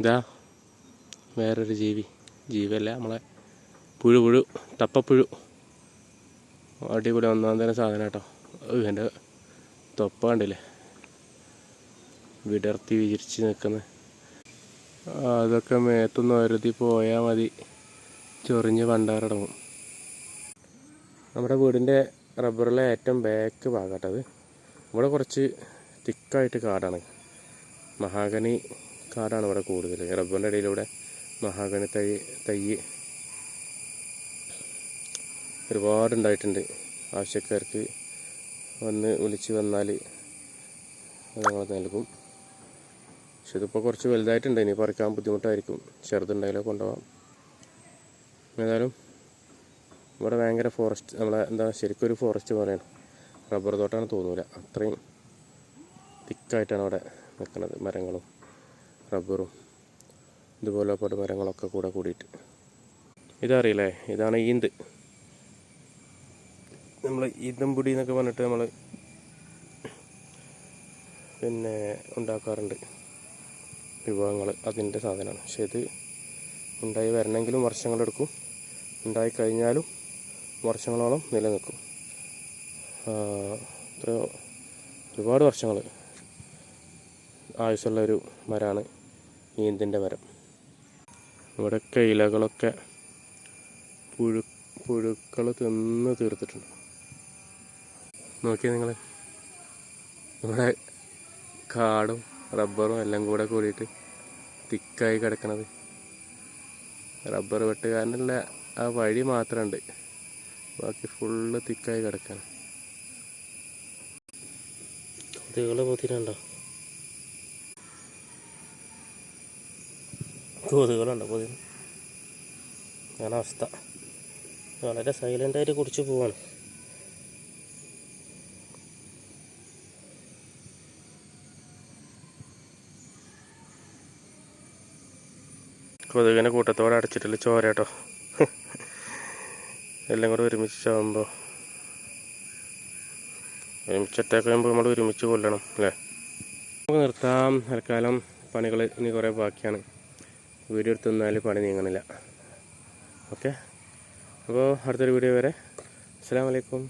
ഇതാ വേറൊരു ജീവി. ജീവിയല്ല നമ്മളെ. പുഴു പുഴു. തപ്പപ്പുഴു. അടിപൊളി ഒന്നാം തരം സാധനം കേട്ടോ. എന്റെ തൊപ്പ കണ്ടില്ലേ? വിടർത്തി വിരിച്ച് നിൽക്കുന്ന. അതൊക്കെ മേത്തൊന്ന് ഒരുതി പോയാൽ മതി. ചൊറിഞ്ഞ് പണ്ടാറടങ്ങും. നമ്മുടെ വീടിന്റെ റബ്ബറിലെ ഏറ്റവും ബാക്ക് ഭാഗമാട്ടത് ഇവിടെ കുറച്ച് തിക്കായിട്ട് കാടാണ്. മഹാഗണി കാടാണ് ഇവിടെ കൂടുതൽ. റബ്ബറിന്റെ ഇടയിലൂടെ മഹാഗണി തൈ തൈ ഒരുപാടുണ്ടായിട്ടുണ്ട്. ആവശ്യക്കാർക്ക് വന്ന് വിളിച്ച് വന്നാൽ ഞങ്ങൾ നൽകും. പക്ഷെ ഇതിപ്പോൾ കുറച്ച് വലുതായിട്ടുണ്ട്. ഇനി പറിക്കാൻ ബുദ്ധിമുട്ടായിരിക്കും. ചെറുതുണ്ടെങ്കിലോ കൊണ്ടുപോകാം. ഏതായാലും ഇവിടെ ഭയങ്കര ഫോറസ്റ്റ് നമ്മളെ എന്താ ശരിക്കും ഒരു ഫോറസ്റ്റ് പോലെയാണ്. റബ്ബർ തോട്ടമാണ് തോന്നൂല. അത്രയും തിക്കായിട്ടാണ് അവിടെ നിൽക്കുന്നത് മരങ്ങളും. റബ്ബറും ഇതുപോലെ ഒരുപാട് മരങ്ങളൊക്കെ കൂടെ കൂടിയിട്ട്. ഇതറിയില്ലേ? ഇതാണ് ഈന്ത്. നമ്മൾ ഈന്തമ്പുടി എന്നൊക്കെ പറഞ്ഞിട്ട് നമ്മൾ പിന്നെ ഉണ്ടാക്കാറുണ്ട് വിഭവങ്ങൾ അതിന്റെ സാധനമാണ്. പക്ഷെ ഇത് ഉണ്ടായി വരണമെങ്കിലും വർഷങ്ങളെടുക്കും. ഉണ്ടായി കഴിഞ്ഞാലും വർഷങ്ങളോളം നിലനിൽക്കും. ഒരുപാട് വർഷങ്ങൾ ആയുസ്സുള്ള ഒരു മരമാണ് ഈന്തിന്റെ മരം. ഇവിടെയൊക്കെ ഇലകളൊക്കെ പുഴു പുഴുക്കൾ തിന്ന് തീർത്തിട്ടുണ്ട്. നോക്കിയേ നിങ്ങൾ ഇവിടെ കാടും റബ്ബറും എല്ലാം കൂടെ കൂടിയിട്ട് തിക്കായി കിടക്കണത്. റബ്ബർ വെട്ടുകാരനുള്ള ആ വഴി മാത്രമുണ്ട് ബാക്കി ഫുള്ള് തിക്കായി കിടക്കണം. കൊതുകൾ പൊതിരണ്ടോ കൊതുകളുണ്ടോ കൊതുക അതാണ് അവസ്ഥ. വളരെ സൈലന്റായിട്ട് കുടിച്ച് പോവാണ്. കൊതുകിനെ കൂട്ടത്തോടെ അടച്ചിട്ടില്ല ചോര കേട്ടോ. എല്ലാം കൂടെ ഒരുമിച്ച് ചാകുമ്പോൾ ഒരുമിച്ച് അറ്റാക്ക് നമ്മൾ ഒരുമിച്ച് കൊല്ലണം അല്ലേ? നമുക്ക് നിർത്താം. തൽക്കാലം പണികൾ ഇനി കുറേ ബാക്കിയാണ്. വീഡിയോ എടുത്ത് നിന്നാൽ പണി നീങ്ങണില്ല. ഓക്കെ? അപ്പോൾ അടുത്തൊരു വീഡിയോ വരെ. അസ്സാം വലൈക്കും